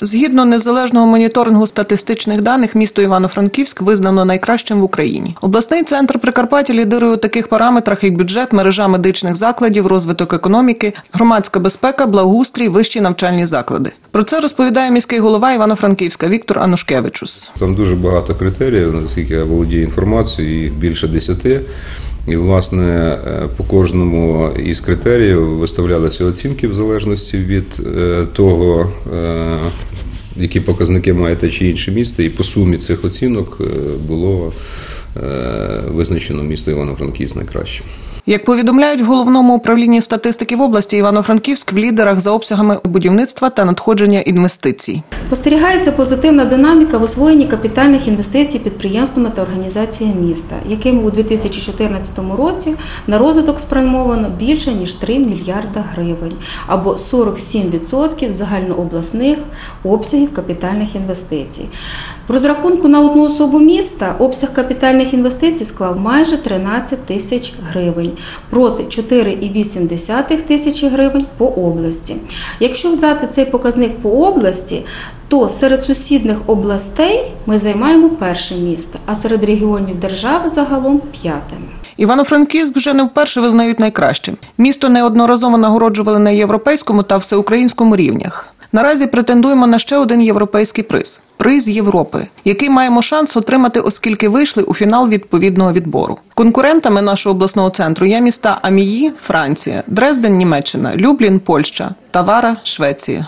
Згідно незалежного моніторингу статистичних даних, місто Івано-Франківськ визнано найкращим в Україні. Обласний центр Прикарпаття лідирує у таких параметрах, як бюджет, мережа медичних закладів, розвиток економіки, громадська безпека, благоустрій, вищі навчальні заклади. Про це розповідає міський голова Івано-Франківська Віктор Анушкевичус. Там дуже багато критеріїв, наскільки я володію інформацією, їх більше десяти. І, власне, е, по кожному із критеріїв виставлялися оцінки в залежності від е, того, е, які показники має те чи інше місто, і по сумі цих оцінок було визначено місто Івано-Франківськ найкращим. Як повідомляють в головному управлінні статистики в області, Івано-Франківськ в лідерах за обсягами будівництва та надходження інвестицій. Спостерігається позитивна динаміка в освоєнні капітальних інвестицій підприємствами та організаціями міста, якими у 2014 році на розвиток спрямовано більше ніж 3 мільярда гривень, або 47% загальнообласних обсягів капітальних інвестицій. В розрахунку на одну особу міста обсяг капітальних інвестицій склав майже 13 тисяч гривень проти 4,8 тисячі гривень по області. Якщо взяти цей показник по області, то серед сусідних областей ми займаємо перше місце, а серед регіонів держави загалом п'яте. Івано-Франківськ вже не вперше визнають найкращим. Місто неодноразово нагороджували на європейському та всеукраїнському рівнях. Наразі претендуємо на ще один європейський приз приз Європи, який маємо шанс отримати, оскільки вийшли у фінал відповідного відбору. Конкурентами нашого обласного центру є міста Амії, Франція, Дрезден, Німеччина, Люблін, Польща Тавара, Швеція.